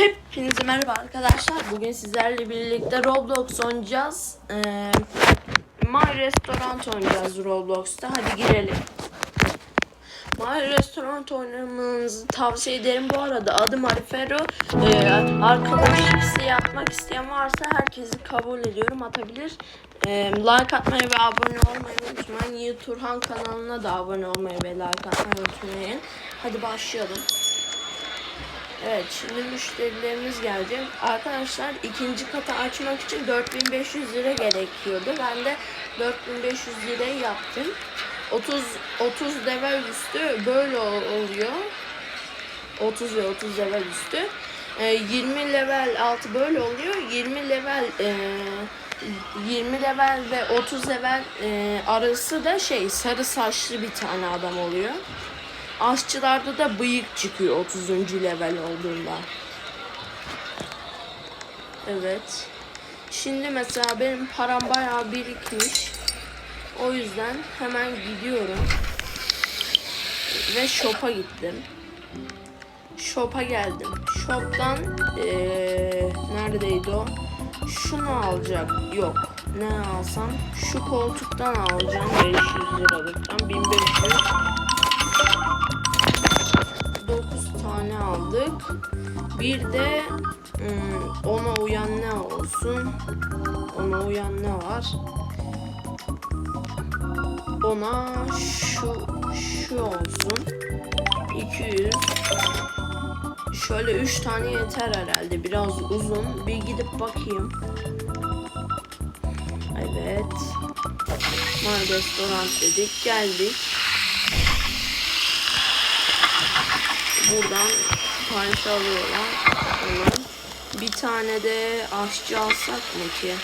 Hepinize merhaba arkadaşlar. Bugün sizlerle birlikte Roblox oynayacağız. Ee, My Restaurant oynayacağız Roblox'ta. Hadi girelim. My Restaurant oynamanızı tavsiye ederim. Bu arada adım Arifero. Ee, arkadaş yapmak isteyen varsa herkesi kabul ediyorum. Atabilir. Ee, like atmayı ve abone olmayı unutmayın. Yiğit Turhan kanalına da abone olmayı ve like atmayı unutmayın. Hadi başlayalım. Evet şimdi müşterilerimiz gelecek. Arkadaşlar ikinci katı açmak için 4500 lira gerekiyordu. Ben de 4500 lirayı yaptım. 30 30 level üstü böyle oluyor. 30 ve 30 level üstü. Ee, 20 level altı böyle oluyor. 20 level e, 20 level ve 30 level e, arası da şey sarı saçlı bir tane adam oluyor. Aşçılarda da bıyık çıkıyor 30. level olduğunda. Evet. Şimdi mesela benim param bayağı birikmiş. O yüzden hemen gidiyorum. Ve shop'a gittim. Shop'a geldim. Shop'tan eee neredeydi o? Şunu alacak. Yok. Ne alsam? Şu koltuktan alacağım. 500 liralıktan. 1500 tane aldık. Bir de ım, ona uyan ne olsun? Ona uyan ne var? Ona şu şu olsun. 200 Şöyle 3 tane yeter herhalde. Biraz uzun. Bir gidip bakayım. Evet. Mar restoran dedik. Geldik. Buradan sipariş alıyorlar. Onlar. Bir tane de aşçı alsak mı ki?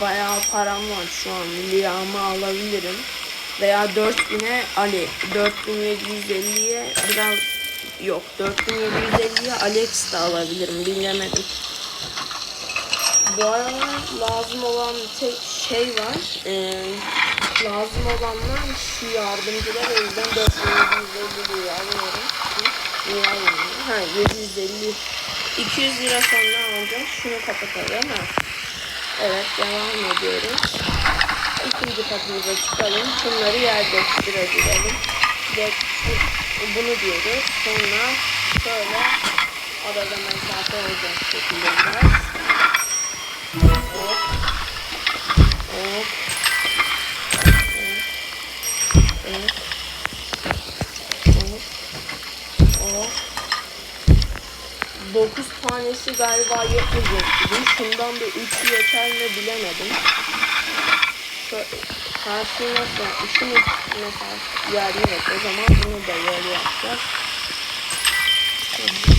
Bayağı param var şu an. Liramı alabilirim. Veya 4000'e Ali 4750'ye biraz yok 4750'ye Alex de alabilirim bilemedim. Bu aralar lazım olan tek şey var. Ee, lazım olanlar şu yardımcılar o yüzden 4750 lira alıyorum. Lira alıyorum. Ha 750 200 lira sonra alacağım. Şunu kapatalım ha. Evet devam ediyoruz. İkinci katımıza çıkalım. Şunları yerleştirelim. Ve bunu diyoruz. Sonra şöyle arada mesafe olacak şekilde biraz. Hop. Hop. Evet. Evet. Evet. 9 tanesi galiba yetmeyecek gibi. Şundan da 3'ü yeter mi bilemedim. Karşıyı nasıl yapmışım? Mesela yer yok. O zaman bunu da böyle yapacağız.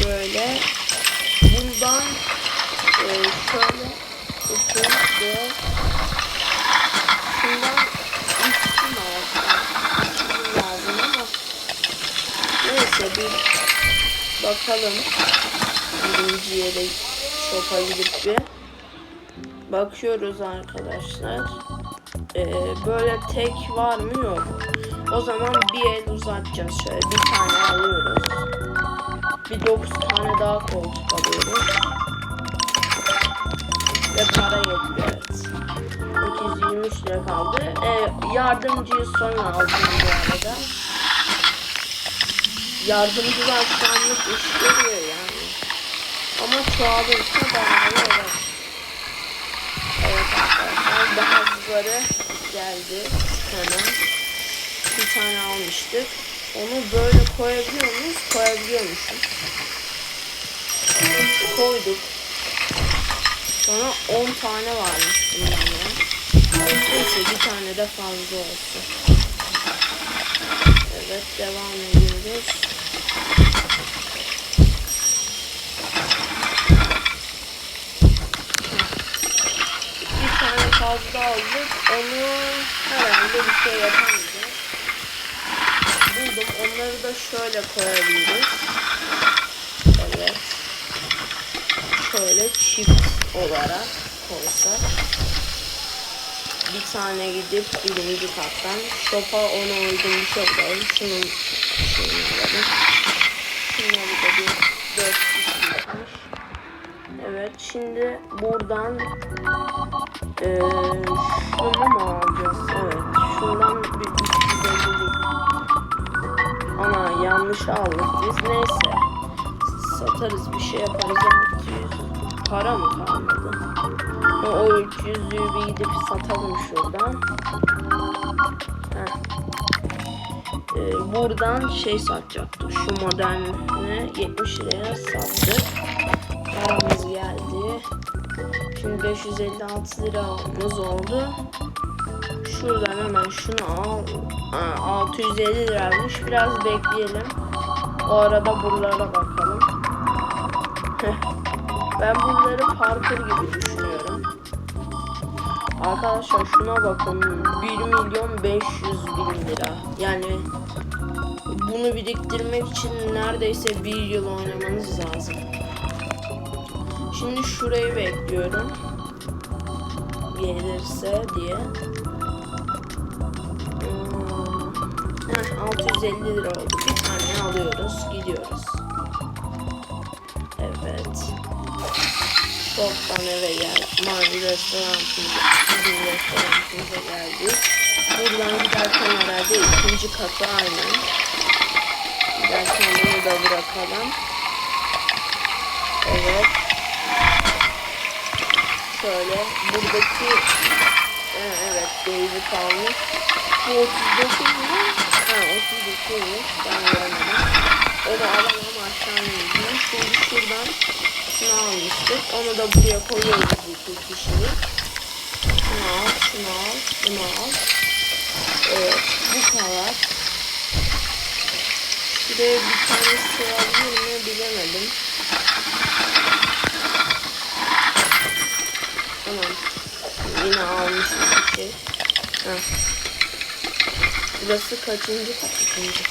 Böyle. Bundan e, şöyle 2, 4 Şundan 3 mü alsam? lazım ama neyse bir bakalım birinci yere shop'a gidip bir bakıyoruz arkadaşlar. Ee, böyle tek var mı? Yok. O zaman bir el uzatacağız şöyle. Bir tane alıyoruz. Bir 9 tane daha koltuk alıyoruz. Ve para yetiyor evet. 223 lira kaldı. Ee, yardımcıyı sonra alacağım bu arada. Yardımcılar anlık iş görüyor yani. Çoğalırsa daha iyi olur. Evet arkadaşlar bazıları geldi hemen. Bir tane almıştık. Onu böyle koyabiliyor muyuz? Koyabiliyormuşuz. Koyduk. Sonra 10 tane varmış bundan. Neyse bir tane de fazla olsun. Evet devam ediyoruz. Bir tane fazla aldık. Onu herhalde bir şey yapamayacağız. Buldum. Onları da şöyle koyabiliriz. Evet. Şöyle çift olarak koysak bir tane gidip birinci kattan shop'a ona uygun bir şey bulalım. Şunun şeyini alalım. Şimdi buradan eee şunu mu alacağız? Evet. Şundan bir 350'lik. Ana yanlış aldık biz. Neyse. Satarız bir şey yaparız. 600. Para mı kalmadı? O, o 300'lüğü bir gidip satalım şuradan. Heh. Ee, buradan şey satacaktık. Şu modelini 70 liraya sattık. 556 lira aldığımız oldu. Şuradan hemen şunu al. Ha, 650 liraymış. Biraz bekleyelim. O arada buralara bakalım. ben bunları parkur gibi düşünüyorum. Arkadaşlar şuna bakın. 1 milyon 500 bin lira. Yani bunu biriktirmek için neredeyse bir yıl oynamanız lazım. Şimdi şurayı bekliyorum. Gelirse diye. Hmm. Heh, 650 lira oldu. Bir tane alıyoruz. Gidiyoruz. Evet. Şoktan eve geldik. Mavi restoranımıza, bizim restoranımıza geldik. Buradan giderken herhalde ikinci katı aynen. Giderken bunu da bırakalım. Evet. Şöyle buradaki e, evet David almış. Bu 39 mu? Ha 39'muş. Ben göremedim. Onu alamam aşağı ineceğim. Şimdi şuradan şunu almıştık. Onu da buraya koyuyoruz bu kişiyi. Şunu al, şunu al, bunu al. Evet, bu kadar. Şuraya bir tane sığabilir mi bilemedim. Almışım bir şey. Heh. Burası kaçıncı? İkinci.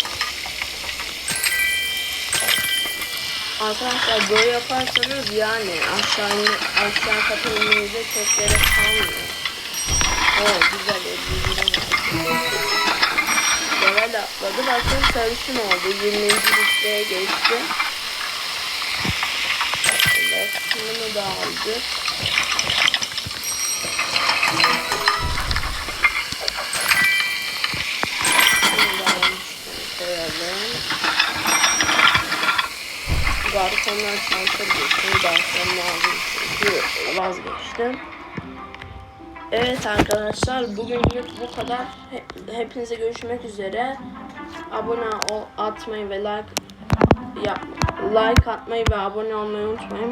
Arkadaşlar böyle yaparsanız yani aşağı aşağı kata inmenize çok gerek kalmıyor. Oo güzel 50 lira var. Level atladı. Bakın sarışın oldu. 20. listeye geçti. Evet. Bunu da aldık. Bunu da almışken koyalım. Garsonlar şansa geçtim. Çünkü vazgeçtim. Evet arkadaşlar bugünlük bu kadar. He- Hepinize görüşmek üzere. Abone ol, atmayı ve like yap, like atmayı ve abone olmayı unutmayın.